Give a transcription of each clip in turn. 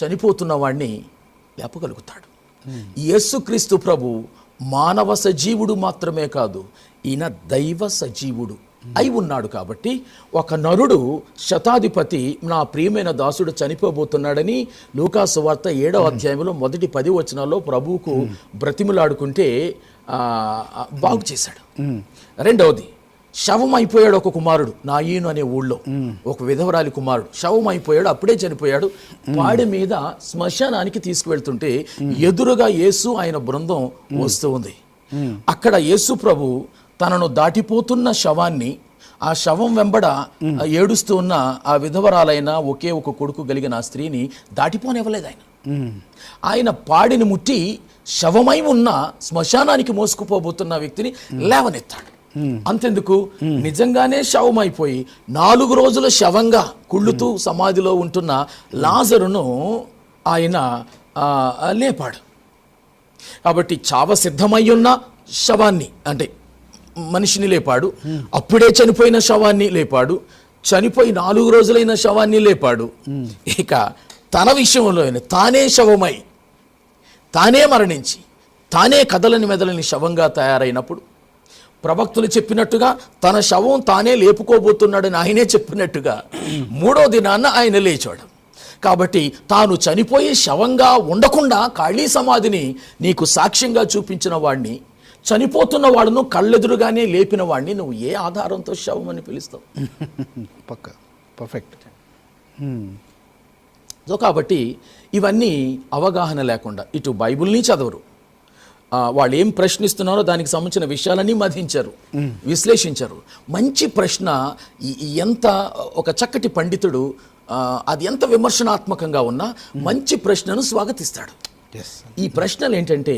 చనిపోతున్న వాడిని లేపగలుగుతాడు యేసుక్రీస్తు ప్రభు మానవ సజీవుడు మాత్రమే కాదు ఈయన దైవ సజీవుడు అయి ఉన్నాడు కాబట్టి ఒక నరుడు శతాధిపతి నా ప్రియమైన దాసుడు చనిపోబోతున్నాడని లూకాసు వార్త ఏడవ అధ్యాయంలో మొదటి పది వచనాల్లో ప్రభువుకు బ్రతిములాడుకుంటే బాగు చేశాడు. రెండవది శవం అయిపోయాడు ఒక కుమారుడు నాయీను అనే ఊళ్ళో. ఒక విధవరాలి కుమారుడు. శవం అయిపోయాడు అప్పుడే చనిపోయాడు. వాడి మీద శ్మశానానికి తీసుకువెళ్తుంటే ఎదురుగా యేసు ఆయన బృందం వస్తూ ఉంది. అక్కడ యేసు ప్రభు తనను దాటిపోతున్న శవాన్ని ఆ శవం వెంబడ ఏడుస్తూ ఉన్న ఆ విధవరాలైన ఒకే ఒక కొడుకు కలిగిన ఆ స్త్రీని దాటిపోనివ్వలేదు ఆయన. ఆయన పాడిని ముట్టి శవమై ఉన్న శ్మశానానికి మోసుకుపోబోతున్న వ్యక్తిని లేవనెత్తాడు. అంతెందుకు? నిజంగానే శవమైపోయి నాలుగు రోజుల శవంగా కుళ్ళుతూ సమాధిలో ఉంటున్న లాజరును ఆయన లేపాడు. కాబట్టి చావ సిద్ధమై ఉన్న శవాన్ని అంటే మనిషిని లేపాడు. అప్పుడే చనిపోయిన శవాన్ని లేపాడు. చనిపోయి నాలుగు రోజులైన శవాన్ని లేపాడు. ఇక తన విషయంలో తానే శవమై తానే మరణించి తానే కదలని మెదలని శవంగా తయారైనప్పుడు ప్రవక్తులు చెప్పినట్టుగా తన శవం తానే లేపుకోబోతున్నాడని ఆయనే చెప్పినట్టుగా మూడో దినాన్న ఆయన లేచాడు. కాబట్టి తాను చనిపోయి శవంగా ఉండకుండా ఖాళీ సమాధిని నీకు సాక్ష్యంగా చూపించిన వాడిని చనిపోతున్న వాడును కళ్ళెదురుగానే లేపిన వాడిని నువ్వు ఏ ఆధారంతో శవం అని పిలుస్తావు? పక్క. పర్ఫెక్ట్. సో కాబట్టి ఇవన్నీ అవగాహన లేకుండా ఇటు బైబిల్ని చదవరు. వాళ్ళు ఏం ప్రశ్నిస్తున్నారో దానికి సంబంధించిన విషయాలన్నీ మధించారు విశ్లేషించారు. మంచి ప్రశ్న ఎంత ఒక చక్కటి పండితుడు అది ఎంత విమర్శనాత్మకంగా ఉన్నా మంచి ప్రశ్నను స్వాగతిస్తాడు. ఈ ప్రశ్నలు ఏంటంటే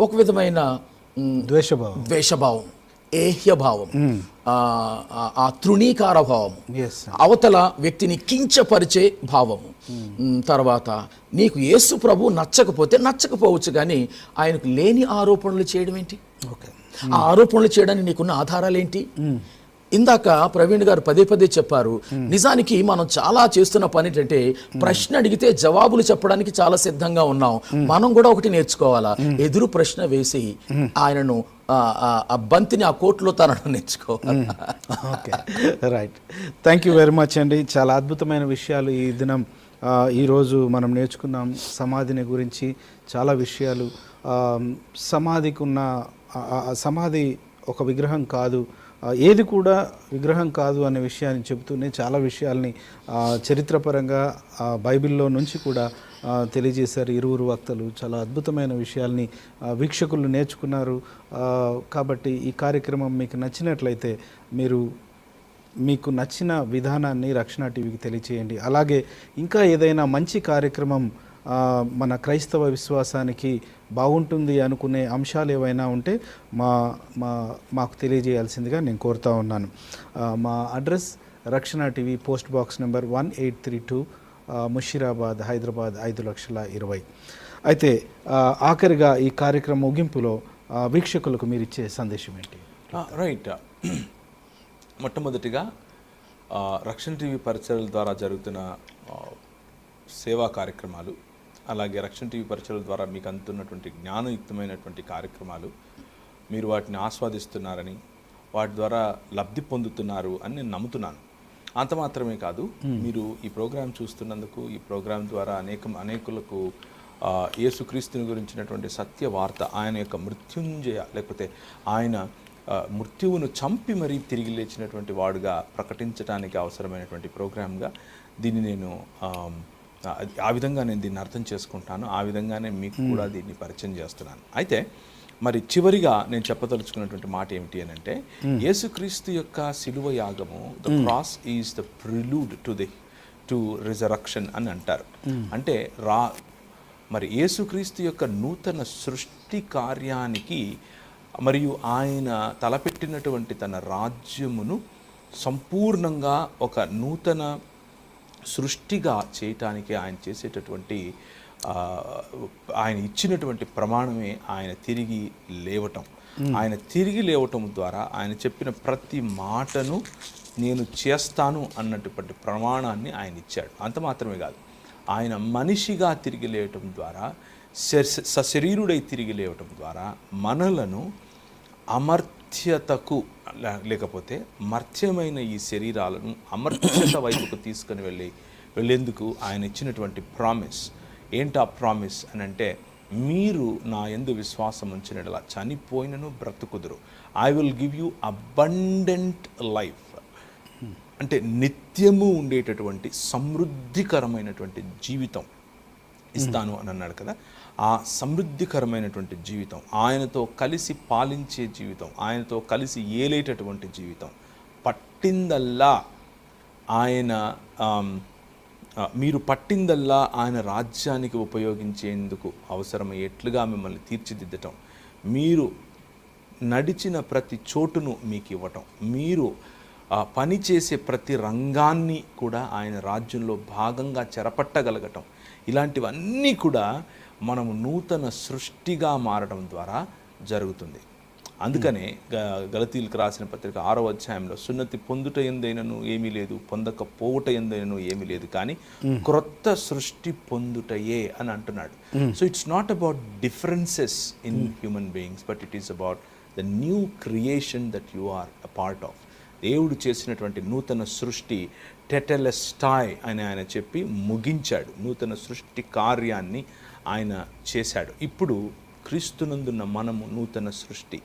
ఒక విధమైన ద్వేషభావం. ద్వేషభావం. ఏహ్యభావం. ఆ, తృణీకార భావం ఎస్ అవతల వ్యక్తిని కించపరిచే భావము. తర్వాత నీకు యేసు ప్రభు నచ్చకపోతే నచ్చకపోవచ్చు కానీ ఆయనకు లేని ఆరోపణలు చేయడం ఏంటి ఓకే. ఆ ఆరోపణలు చేయడానికి నీకున్న ఆధారాలు ఏంటి ఇందాక ప్రవీణ్ గారు పదే పదే చెప్పారు నిజానికి మనం చాలా చేస్తున్న పని ఏంటంటే ప్రశ్న అడిగితే జవాబులు చెప్పడానికి చాలా సిద్ధంగా ఉన్నాం. మనం కూడా ఒకటి నేర్చుకోవాలా? ఎదురు ప్రశ్న వేసి ఆయనను ఆ, బంతిని ఆ కోర్టులో తనను నేర్చుకోవాలి right thank you very much అండి. చాలా అద్భుతమైన విషయాలు ఈ దినం ఈరోజు మనం నేర్చుకున్నాం. సమాధిని గురించి చాలా విషయాలు. సమాధికి ఉన్న సమాధి ఒక విగ్రహం కాదు. ఏది కూడా విగ్రహం కాదు అనే విషయాన్ని చెబుతూనే చాలా విషయాల్ని చరిత్రపరంగా బైబిల్లో నుంచి కూడా తెలియజేశారు ఇరువురు వక్తలు. చాలా అద్భుతమైన విషయాల్ని వీక్షకులు నేర్చుకున్నారు. కాబట్టి ఈ కార్యక్రమం మీకు నచ్చినట్లయితే మీరు మీకు నచ్చిన విధానాన్ని రక్షణ టీవీకి తెలియచేయండి. అలాగే ఇంకా ఏదైనా మంచి కార్యక్రమం మన క్రైస్తవ విశ్వాసానికి బాగుంటుంది అనుకునే అంశాలు ఏవైనా ఉంటే మా మా మాకు తెలియజేయాల్సిందిగా నేను కోరుతా ఉన్నాను. మా address Rakshana TV post box number one eight three two Musheerabad Hyderabad ఐదు లక్షల ఇరవై. అయితే ఆఖరిగా ఈ కార్యక్రమం ముగింపులో వీక్షకులకు మీరు ఇచ్చే సందేశం ఏంటి? రైట్. మొట్టమొదటిగా రక్షణ టీవీ పరిచయాల ద్వారా జరుగుతున్న సేవా కార్యక్రమాలు అలాగే రక్షణ టీవీ పరిచయాల ద్వారా మీకు అందుతున్నటువంటి జ్ఞానయుక్తమైనటువంటి కార్యక్రమాలు మీరు వాటిని ఆస్వాదిస్తున్నారని వాటి ద్వారా లబ్ధి పొందుతున్నారు అని నేను నమ్ముతున్నాను. అంత మాత్రమే కాదు మీరు ఈ ప్రోగ్రాం చూస్తున్నందుకు ఈ ప్రోగ్రాం ద్వారా అనేక అనేకులకు యేసుక్రీస్తుని గురించినటువంటి సత్య వార్త ఆయన యొక్క మృత్యుంజయ లేకపోతే ఆయన మృత్యువును చంపి మరీ తిరిగి లేచినటువంటి వాడుగా ప్రకటించడానికి అవసరమైనటువంటి ప్రోగ్రామ్గా దీన్ని నేను ఆ, విధంగా నేను దీన్ని అర్థం చేసుకుంటాను ఆ విధంగానే మీకు కూడా దీన్ని పరిచయం చేస్తున్నాను. అయితే మరి చివరిగా నేను చెప్పదలుచుకున్నటువంటి మాట ఏమిటి అని అంటే యేసుక్రీస్తు యొక్క సిలువ యాగము the cross is the prelude to the to resurrection అని అంటారు. అంటే రా మరి యేసుక్రీస్తు యొక్క నూతన సృష్టి కార్యానికి మరియు ఆయన తలపెట్టినటువంటి తన రాజ్యమును సంపూర్ణంగా ఒక నూతన సృష్టిగా చేయటానికి ఆయన చేసేటటువంటి ఆయన ఇచ్చినటువంటి ప్రమాణమే ఆయన తిరిగి లేవటం. ఆయన తిరిగి లేవటం ద్వారా ఆయన చెప్పిన ప్రతి మాటను నేను చేస్తాను అన్నటువంటి ప్రమాణాన్ని ఆయన ఇచ్చాడు. అంత మాత్రమే కాదు. ఆయన మనిషిగా తిరిగి లేవటం ద్వారా సశరీరుడై తిరిగి లేవటం ద్వారా మనలను అమర్త్యతకు లే- లేకపోతే మర్త్యమైన ఈ శరీరాలను అమర్త్యత వైపుకు తీసుకుని వెళ్ళి వెళ్ళేందుకు ఆయన ఇచ్చినటువంటి ప్రామిస్. ఏంటి ఆ ప్రామిస్ అని అంటే మీరు నా ఎందు విశ్వాసం ఉంచినట్లా చనిపోయినను బ్రతుకుదురు. I will give you abundant life అంటే నిత్యము ఉండేటటువంటి సమృద్ధికరమైనటువంటి జీవితం ఇస్తాను అని అన్నాడు కదా. ఆ సమృద్ధికరమైనటువంటి జీవితం ఆయనతో కలిసి పాలించే జీవితం ఆయనతో కలిసి ఏలేటటువంటి జీవితం పట్టిందల్లా ఆయన మీరు పట్టిందల్లా ఆయన రాజ్యానికి ఉపయోగించేందుకు అవసరమయ్యేట్లుగా మిమ్మల్ని తీర్చిదిద్దటం మీరు నడిచిన ప్రతి చోటును మీకు ఇవ్వటం మీరు పనిచేసే పని చేసే ప్రతి రంగాన్ని కూడా ఆయన రాజ్యంలో భాగంగా చెరపట్టగలగటం ఇలాంటివన్నీ కూడా మనము నూతన సృష్టిగా మారడం ద్వారా జరుగుతుంది. అందుకనే గ గలతీలకు రాసిన పత్రిక ఆరో అధ్యాయంలో సున్నతి పొందుట ఎందైనను ఏమీ లేదు పొందక పోవుట ఎందైనను ఏమీ లేదు కానీ క్రొత్త సృష్టి పొందుటయే అని అంటున్నాడు. So it's not about differences in human beings but it is about the new creation that you are a part of దేవుడు చేసినటువంటి నూతన సృష్టి టెటెలెస్టాయ్ అని ఆయన చెప్పి ముగించాడు. నూతన సృష్టి కార్యాన్ని ఆయన చేశాడు. ఇప్పుడు క్రీస్తునందున్న మనము నూతన సృష్టి.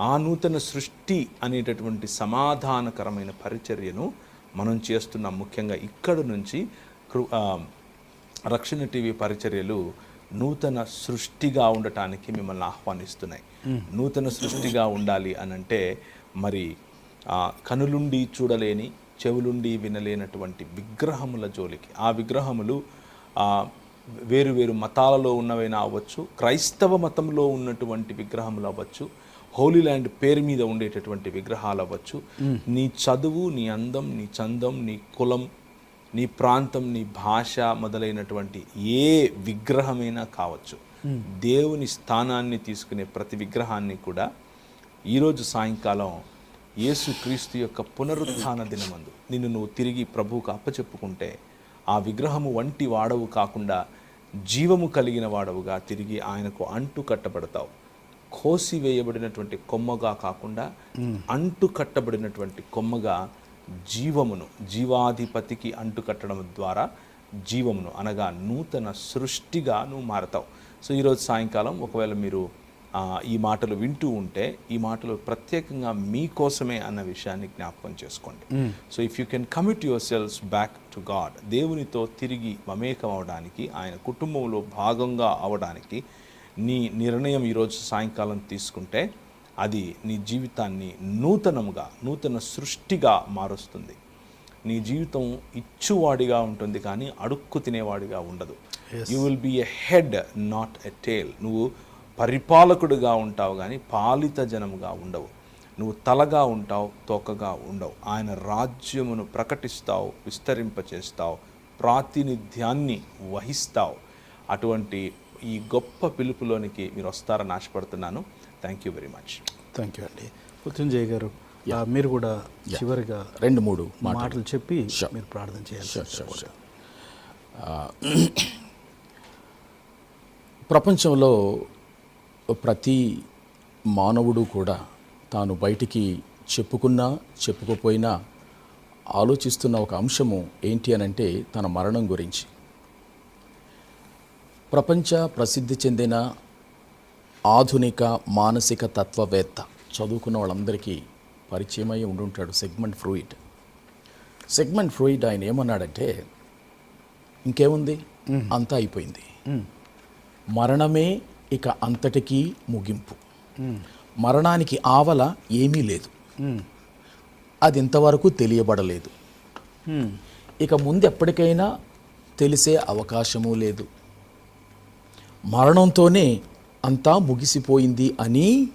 ఆ నూతన సృష్టి అనేటటువంటి సమాధానకరమైన పరిచర్యను మనం చేస్తున్నాం ముఖ్యంగా ఇక్కడ నుంచి రక్షణ టీవీ పరిచర్యలు నూతన సృష్టిగా ఉండటానికి మిమ్మల్ని ఆహ్వానిస్తున్నాయి. నూతన సృష్టిగా ఉండాలి అని అంటే మరి కనులుండి చూడలేని చెవులుండి వినలేనటువంటి విగ్రహముల జోలికి. ఆ విగ్రహములు వేరు వేరు మతాలలో ఉన్నవైనా అవ్వచ్చు క్రైస్తవ మతంలో ఉన్నటువంటి విగ్రహములు అవ్వచ్చు హోలీ ల్యాండ్ పేరు మీద ఉండేటటువంటి విగ్రహాలు అవ్వచ్చు. నీ చదువు నీ అందం నీ చందం నీ కులం నీ ప్రాంతం నీ భాష మొదలైనటువంటి ఏ విగ్రహమైనా కావచ్చు. దేవుని స్థానాన్ని తీసుకునే ప్రతి విగ్రహాన్ని కూడా ఈరోజు సాయంకాలం యేసు క్రీస్తు యొక్క పునరుత్థాన దినమందు నిన్ను నువ్వు తిరిగి ప్రభువుకు అప్పచెప్పుకుంటే ఆ విగ్రహము వంటి వాడవు కాకుండా జీవము కలిగిన వాడవుగా తిరిగి ఆయనకు అంటు కట్టబడతావు. కోసి వేయబడినటువంటి కొమ్మగా కాకుండా అంటు కట్టబడినటువంటి కొమ్మగా జీవమును జీవాధిపతికి అంటు కట్టడం ద్వారా జీవమును అనగా నూతన సృష్టిగా నువ్వు మారతావు. సో ఈరోజు సాయంకాలం ఒకవేళ మీరు ఈ మాటలు వింటూ ఉంటే ఈ మాటలు ప్రత్యేకంగా మీకోసమే అన్న విషయాన్ని జ్ఞాపకం చేసుకోండి. So if you can commit your selves back to God దేవునితో తిరిగి మమేకం అవడానికి ఆయన కుటుంబంలో భాగంగా అవడానికి నీ నిర్ణయం ఈరోజు సాయంకాలం తీసుకుంటే అది నీ జీవితాన్ని నూతనముగా నూతన సృష్టిగా మారుస్తుంది. నీ జీవితం ఇచ్చువాడిగా ఉంటుంది కానీ అడుక్కు తినేవాడిగా ఉండదు. You will be a head not a tail నువ్వు పరిపాలకుడిగా ఉంటావు కానీ పాలిత జనముగా ఉండవు. నువ్వు తలగా ఉంటావు తోకగా ఉండవు. ఆయన రాజ్యమును ప్రకటిస్తావు విస్తరింపచేస్తావు ప్రాతినిధ్యాన్ని వహిస్తావు. అటువంటి ఈ గొప్ప పిలుపులోనికి మీరు వస్తారని ఆశపడుతున్నాను. Thank you very much thank you అండి. పుత్తుంజయ్ గారు మీరు కూడా చివరిగా రెండు మూడు మాటలు. చెప్పి. మీరు ప్రార్థన చేయాలి ప్రపంచంలో ప్రతి మానవుడు కూడా తాను బయటికి చెప్పుకున్నా చెప్పుకోపోయినా ఆలోచిస్తున్న ఒక అంశము ఏంటి అనంటే తన మరణం గురించి. ప్రపంచ ప్రసిద్ధి చెందిన ఆధునిక మానసిక తత్వవేత్త చదువుకున్న వాళ్ళందరికీ పరిచయమై ఉండుంటాడు సెగ్మెంట్ ఫ్రూయిడ్. సెగ్మెంట్ ఫ్రూయిడ్ ఆయన ఏమన్నాడంటే ఇంకేముంది? అంతా అయిపోయింది. మరణమే ఇక అంతటికీ ముగింపు. మరణానికి ఆవల ఏమీ లేదు. అది ఇంతవరకు తెలియబడలేదు. ఇక ముందు ఎప్పటికైనా తెలిసే అవకాశము లేదు. మరణంతోనే అంతా ముగిసిపోయింది అని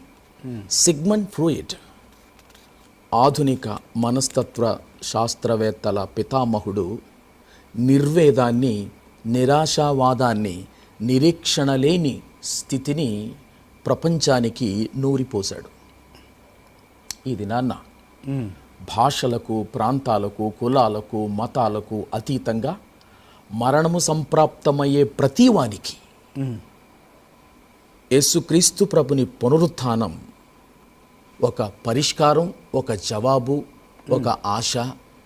సిగ్మన్ ఫ్రూయిట్ ఆధునిక మనస్తత్వ శాస్త్రవేత్తల పితామహుడు నిర్వేదాన్ని నిరాశావాదాన్ని నిరీక్షణ లేని స్థితిని ప్రపంచానికి నూరిపోశాడు. ఇది నాన్న భాషలకు ప్రాంతాలకు కులాలకు మతాలకు అతీతంగా మరణము సంప్రాప్తమయ్యే ప్రతి వానికి యేసుక్రీస్తు ప్రభుని పునరుత్థానం ఒక పరిష్కారం ఒక జవాబు ఒక ఆశ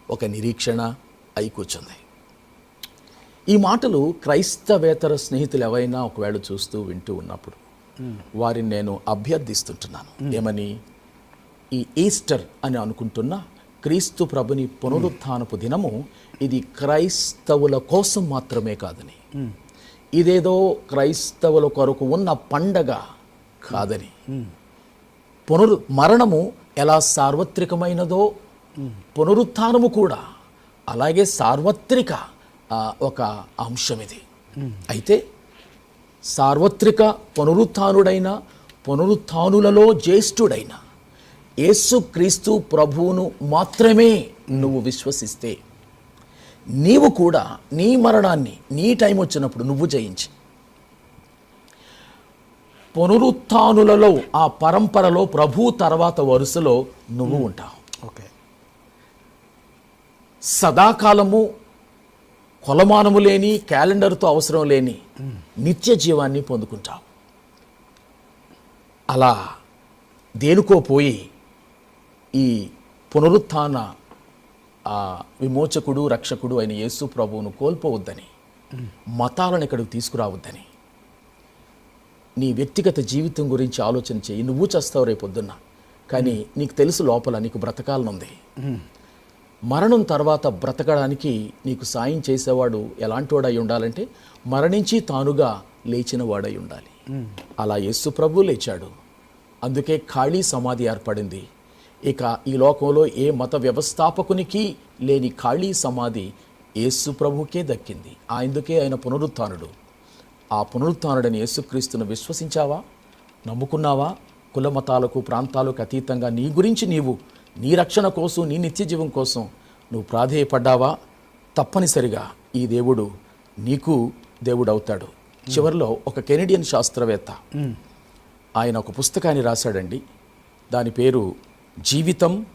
ఒక నిరీక్షణ అయి కూర్చుంది. ఈ మాటలు క్రైస్తవేతర స్నేహితులు ఎవరైనా ఒకవేళ చూస్తూ వింటూ ఉన్నప్పుడు వారిని నేను అభ్యర్థిస్తుంటున్నాను. ఏమని? ఈ ఈస్టర్ అని అనుకుంటున్న క్రీస్తు ప్రభుని పునరుత్థానపు దినము ఇది క్రైస్తవుల కోసం మాత్రమే కాదని. ఇదేదో క్రైస్తవుల కొరకు ఉన్న పండగ కాదని. పునరు మరణము ఎలా సార్వత్రికమైనదో పునరుత్థానము కూడా అలాగే సార్వత్రిక ఒక అంశం ఇది అయితే సార్వత్రిక పునరుత్థానుడైన పునరుత్థానులలో జ్యేష్ఠుడైన యేసుక్రీస్తు ప్రభువును మాత్రమే నువ్వు విశ్వసిస్తే నీవు కూడా నీ మరణాన్ని నీ టైం వచ్చినప్పుడు నువ్వు జయించి. పునరుత్థానులలో ఆ పరంపరలో ప్రభు తర్వాత వరుసలో నువ్వు ఉంటావు. ఓకే. సదాకాలము కొలమానము లేని క్యాలెండర్తో అవసరం లేని నిత్య జీవాన్ని పొందుకుంటావు. అలా దేనికో పోయి ఈ పునరుత్థాన విమోచకుడు రక్షకుడు అయిన యేసు ప్రభువును కోల్పోవద్దని మతాలను ఇక్కడికి తీసుకురావద్దని నీ వ్యక్తిగత జీవితం గురించి ఆలోచన చేయి. నువ్వు చేస్తావు రేపొద్దున్న. కానీ నీకు తెలుసు లోపల నీకు బ్రతకాలనుంది. మరణం తర్వాత బ్రతకడానికి నీకు సాయం చేసేవాడు ఎలాంటి వాడై ఉండాలంటే మరణించి తానుగా లేచిన వాడై ఉండాలి. అలా యేసు ప్రభు లేచాడు. అందుకే ఖాళీ సమాధి ఏర్పడింది. ఇక ఈ లోకంలో ఏ మత వ్యవస్థాపకునికి లేని ఖాళీ సమాధి యేసు ప్రభుకే దక్కింది. అందుకే ఆయన పునరుత్థానుడు. ఆ పునరుత్థానుడని యేసుక్రీస్తును విశ్వసించావా? నమ్ముకున్నావా? కుల మతాలకు ప్రాంతాలకు అతీతంగా నీ గురించి నీవు నీ రక్షణ కోసం నీ నిత్య జీవం కోసం నువ్వు ప్రాధేయపడ్డావా? తప్పనిసరిగా ఈ దేవుడు నీకు దేవుడు అవుతాడు చివరిలో ఒక కెనడియన్ శాస్త్రవేత్త ఆయన ఒక పుస్తకాన్ని రాశాడండి. దాని పేరు జీవితం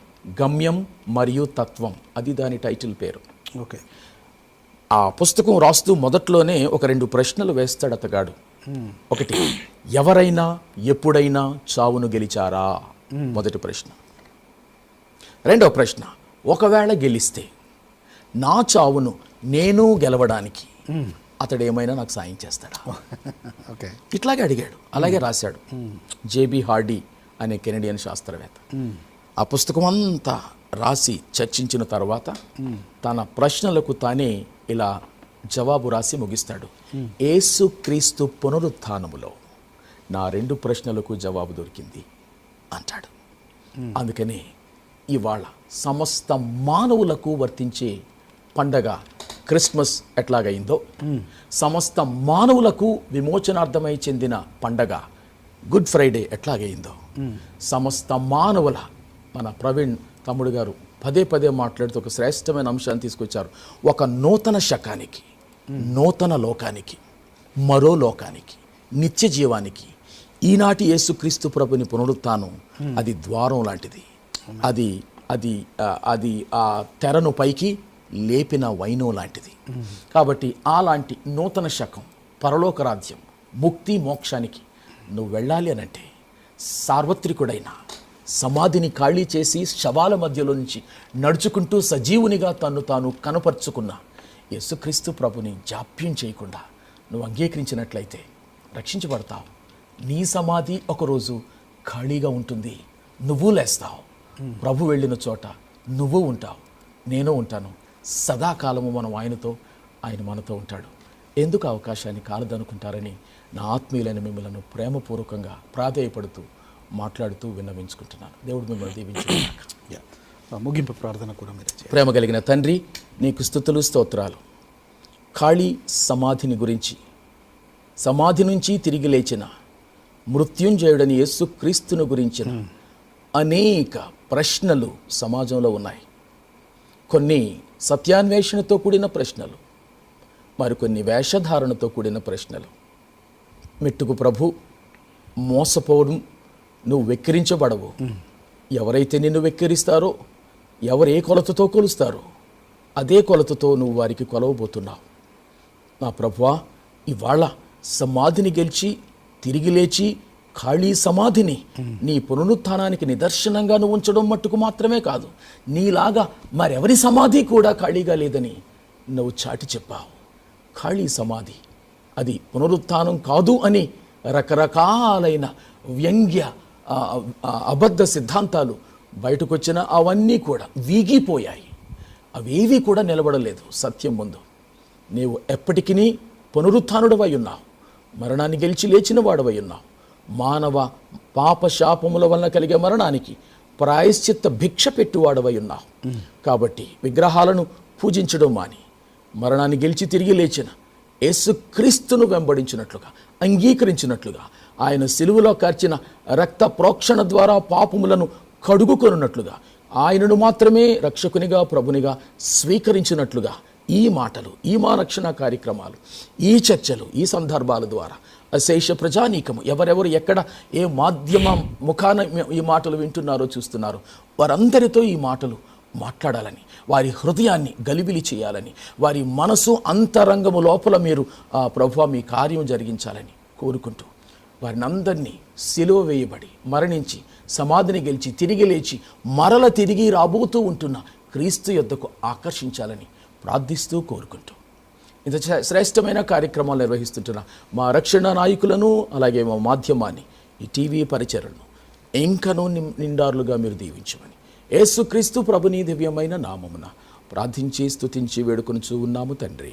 గమ్యం మరియు తత్వం. అది దాని టైటిల్ పేరు. ఓకే. ఆ పుస్తకం రాస్తూ మొదట్లోనే ఒక రెండు ప్రశ్నలు వేస్తాడు అతగాడు ఒకటి ఎవరైనా ఎప్పుడైనా చావును గెలిచారా? మొదటి ప్రశ్న. రెండవ ప్రశ్న ఒకవేళ గెలిస్తే నా చావును నేను గెలవడానికి అతడు ఏమైనా నాకు సాయం చేస్తాడా? ఓకే. ఇట్లాగే అడిగాడు. అలాగే రాశాడు. జేబి హార్డీ అనే కెనడియన్ శాస్త్రవేత్త. ఆ పుస్తకం అంతా రాసి చర్చించిన తర్వాత తన ప్రశ్నలకు తానే ఇలా జవాబు రాసి ముగిస్తాడు. ఏసు క్రీస్తు పునరుత్థానములో నా రెండు ప్రశ్నలకు జవాబు దొరికింది అంటాడు. అందుకని ఇవాళ సమస్త మానవులకు వర్తించే పండగ క్రిస్మస్ ఎట్లాగైందో. సమస్త మానవులకు విమోచనార్థమై చెందిన పండగ గుడ్ ఫ్రైడే ఎట్లాగైందో. సమస్త మానవుల మన ప్రవీణ్ తమ్ముడు గారు పదే పదే మాట్లాడుతూ ఒక శ్రేష్టమైన అంశాన్ని తీసుకొచ్చారు. ఒక నూతన శకానికి నూతన లోకానికి మరో లోకానికి నిత్య జీవానికి ఈనాటి యేసుక్రీస్తు ప్రభుని పునరుత్థానం అది ద్వారం లాంటిది. అది అది అది ఆ తెరను పైకి లేపిన వైనో లాంటిది. కాబట్టి అలాంటి నూతన శకం పరలోక రాజ్యం ముక్తి మోక్షానికి నువ్వు వెళ్ళాలి అనంటే సార్వత్రికుడైన సమాధిని ఖాళీ చేసి శవాల మధ్యలో నుంచి నడుచుకుంటూ సజీవునిగా తను తాను కనపరుచుకున్న యేసుక్రీస్తు ప్రభుని జాప్యం చేయకుండా నువ్వు అంగీకరించినట్లయితే రక్షించబడతావు. నీ సమాధి ఒకరోజు ఖాళీగా ఉంటుంది. నువ్వు లేస్తావు. ప్రభు వెళ్ళిన చోట నువ్వు ఉంటావు నేను ఉంటాను. సదాకాలము మనం ఆయనతో ఆయన మనతో ఉంటాడు. ఎందుకు అవకాశాన్ని కాలదనుకుంటారని నా ఆత్మీయులైన మిమ్మల్ని ప్రేమపూర్వకంగా ప్రాధేయపడుతూ మాట్లాడుతూ విన్నవించుకుంటున్నాను. దేవుడు మిమ్మల్ని దీవించుకున్నాక యా ముగింపు ప్రార్థన కూడా మీరు ప్రేమ కలిగిన తండ్రి నీకు స్థుతులు స్తోత్రాలు. ఖాళీ సమాధిని గురించి సమాధి నుంచి తిరిగి లేచిన మృత్యుంజయుడని యేసు క్రీస్తును గురించిన అనేక ప్రశ్నలు సమాజంలో ఉన్నాయి. కొన్ని సత్యాన్వేషణతో కూడిన ప్రశ్నలు మరికొన్ని వేషధారణతో కూడిన ప్రశ్నలు. మెట్టుకు ప్రభు మోసపోవడం నువ్వు వెక్కిరించబడవు. ఎవరైతే నిన్ను వెక్కిరిస్తారో ఎవరు ఏ కొలతతో కొలుస్తారో అదే కొలతతో నువ్వు వారికి కొలవబోతున్నావు. నా ప్రభువా ఇవాళ సమాధిని గెలిచి తిరిగి లేచి ఖాళీ సమాధిని నీ పునరుత్థానానికి నిదర్శనంగా నువ్వు ఉంచడం మట్టుకు మాత్రమే కాదు. నీలాగా మరెవరి సమాధి కూడా ఖాళీగా లేదని నువ్వు చాటి చెప్పావు. ఖాళీ సమాధి అది పునరుత్థానం కాదు అని రకరకాలైన వ్యంగ్య అబద్ధ సిద్ధాంతాలు బయటకు వచ్చిన అవన్నీ కూడా వీగిపోయాయి. అవేవి కూడా నిలబడలేదు సత్యం ముందు. నీవు ఎప్పటికీ పునరుత్థానుడవై ఉన్నావు. మరణాన్ని గెలిచి లేచిన వాడవై ఉన్నావు. మానవ పాపశాపముల వలన కలిగే మరణానికి ప్రాయశ్చిత్త భిక్ష పెట్టువాడవై ఉన్నావు. కాబట్టి విగ్రహాలను పూజించడం మాని. మరణాన్ని గెలిచి తిరిగి లేచిన యేసుక్రీస్తును వెంబడించినట్లుగా అంగీకరించినట్లుగా ఆయన సిలువలో కార్చిన రక్త ప్రోక్షణ ద్వారా పాపములను కడుగుకొనున్నట్లుగా ఆయనను మాత్రమే రక్షకునిగా ప్రభునిగా స్వీకరించినట్లుగా ఈ మాటలు ఈ మా రక్షణ కార్యక్రమాలు ఈ చర్చలు ఈ సందర్భాల ద్వారా అశేష ప్రజానీకము ఎవరెవరు ఎక్కడ ఏ మాధ్యమ ముఖాన ఈ మాటలు వింటున్నారో చూస్తున్నారో. వారందరితో ఈ మాటలు మాట్లాడాలని వారి హృదయాన్ని గలిబిలి చేయాలని వారి మనసు అంతరంగము లోపల మీరు ప్రభు మీ కార్యం జరిగించాలని కోరుకుంటూ వారిని అందరినీ సిలువ వేయబడి మరణించి సమాధిని గెలిచి తిరిగి లేచి మరల తిరిగి రాబోతూ ఉంటున్న క్రీస్తు యొద్దకు ఆకర్షించాలని ప్రార్థిస్తూ కోరుకుంటూ. ఇంత శ్రే- శ్రేష్టమైన కార్యక్రమాలు నిర్వహిస్తుంటున్న మా రక్షణ నాయకులను అలాగే మా మాధ్యమాన్ని ఈ టీవీ పరిచయలను ఇంకనూ నిండారులుగా మీరు దీవించమని యేసుక్రీస్తు ప్రభుని దివ్యమైన నామమున ప్రార్థించి స్తుతించి వేడుకొనుచూ ఉన్నాము తండ్రి.